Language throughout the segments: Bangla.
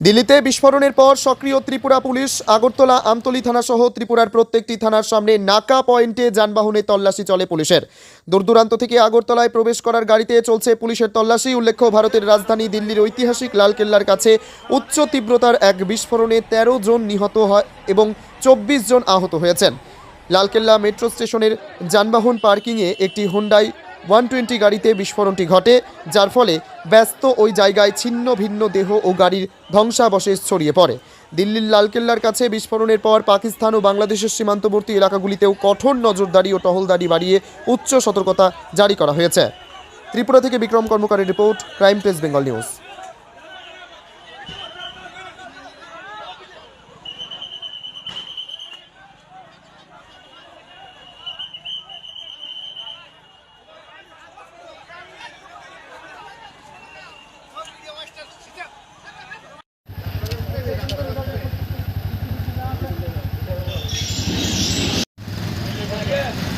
দিল্লিতে বিস্ফোরণের পর সক্রিয় ত্রিপুরা পুলিশ, আগরতলা, আমতলী থানা সহ ত্রিপুরার প্রত্যেকটি থানার সামনে নাকা পয়েন্টে যানবাহনে তল্লাশি চলে পুলিশের। দূরদূরান্ত থেকে আগরতলায় প্রবেশ করার গাড়িতে চলছে পুলিশের তল্লাশি। উল্লেখ্য, ভারতের রাজধানী দিল্লির ঐতিহাসিক লালকেল্লার কাছে উচ্চ তীব্রতার এক বিস্ফোরণে তেরো জন নিহত হয় এবং চব্বিশ জন আহত হয়েছেন। লালকেল্লা মেট্রো স্টেশনের যানবাহন পার্কিংয়ে একটি হুন্ডাই ওয়ান টোয়েন্টি গাড়িতে বিস্ফোরণটি ঘটে, যার ফলে ব্যস্ত ওই জায়গায় ছিন্ন ভিন্ন দেহ ও গাড়ির ধ্বংসাবশেষ ছড়িয়ে পড়ে। দিল্লির লালকেল্লার কাছে বিস্ফোরণের পর পাকিস্তান ও বাংলাদেশের সীমান্তবর্তী এলাকাগুলিতেও কঠোর নজরদারি ও টহলদারি বাড়িয়ে উচ্চ সতর্কতা জারি করা হয়েছে। ত্রিপুরা থেকে Bikram কর্মকারী report, crime press, Bengal news.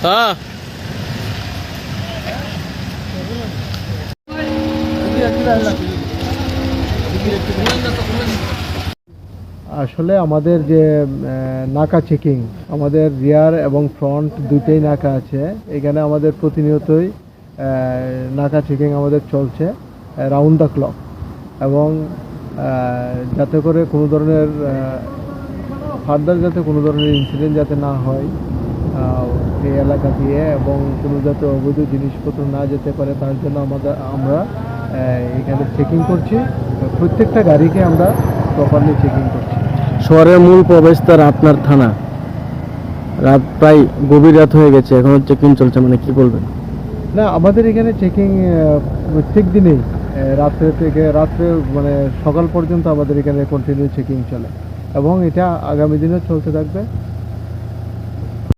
হ্যাঁ। আসলে আমাদের যে নাকা চেকিং, আমাদের রিয়ার এবং ফ্রন্ট দুইটাই নাকা আছে। এখানে আমাদের প্রতিনিয়তই নাকা চেকিং আমাদের চলছে রাউন্ড দ্য ক্লক। এবং যাতে করে কোনো ধরনের ফার্দার যাতে কোনো ধরনের ইনসিডেন্ট যাতে না হয় এই এলাকা দিয়ে এবং কোনো যাতে অবৈধ জিনিসপত্র না যেতে পারে তার জন্য আমাদের আমরা এখানে চেকিং করছি। প্রত্যেকটা গাড়িকে আমরা প্রপারলি চেকিং করছি। শহরের মূল প্রবেশদ্বার আপনার থানা। রাত প্রায় গভীর রাত হয়ে গেছে এখন চেকিং চলছে মানে কি বলবেন? না আমাদের এখানে চেকিং প্রত্যেক দিনেই রাত্রে থেকে রাত্রে মানে সকাল পর্যন্ত আমাদের এখানে কন্টিনিউ চেকিং চলে। এবং এটা আগামী দিনেও চলতে থাকবে।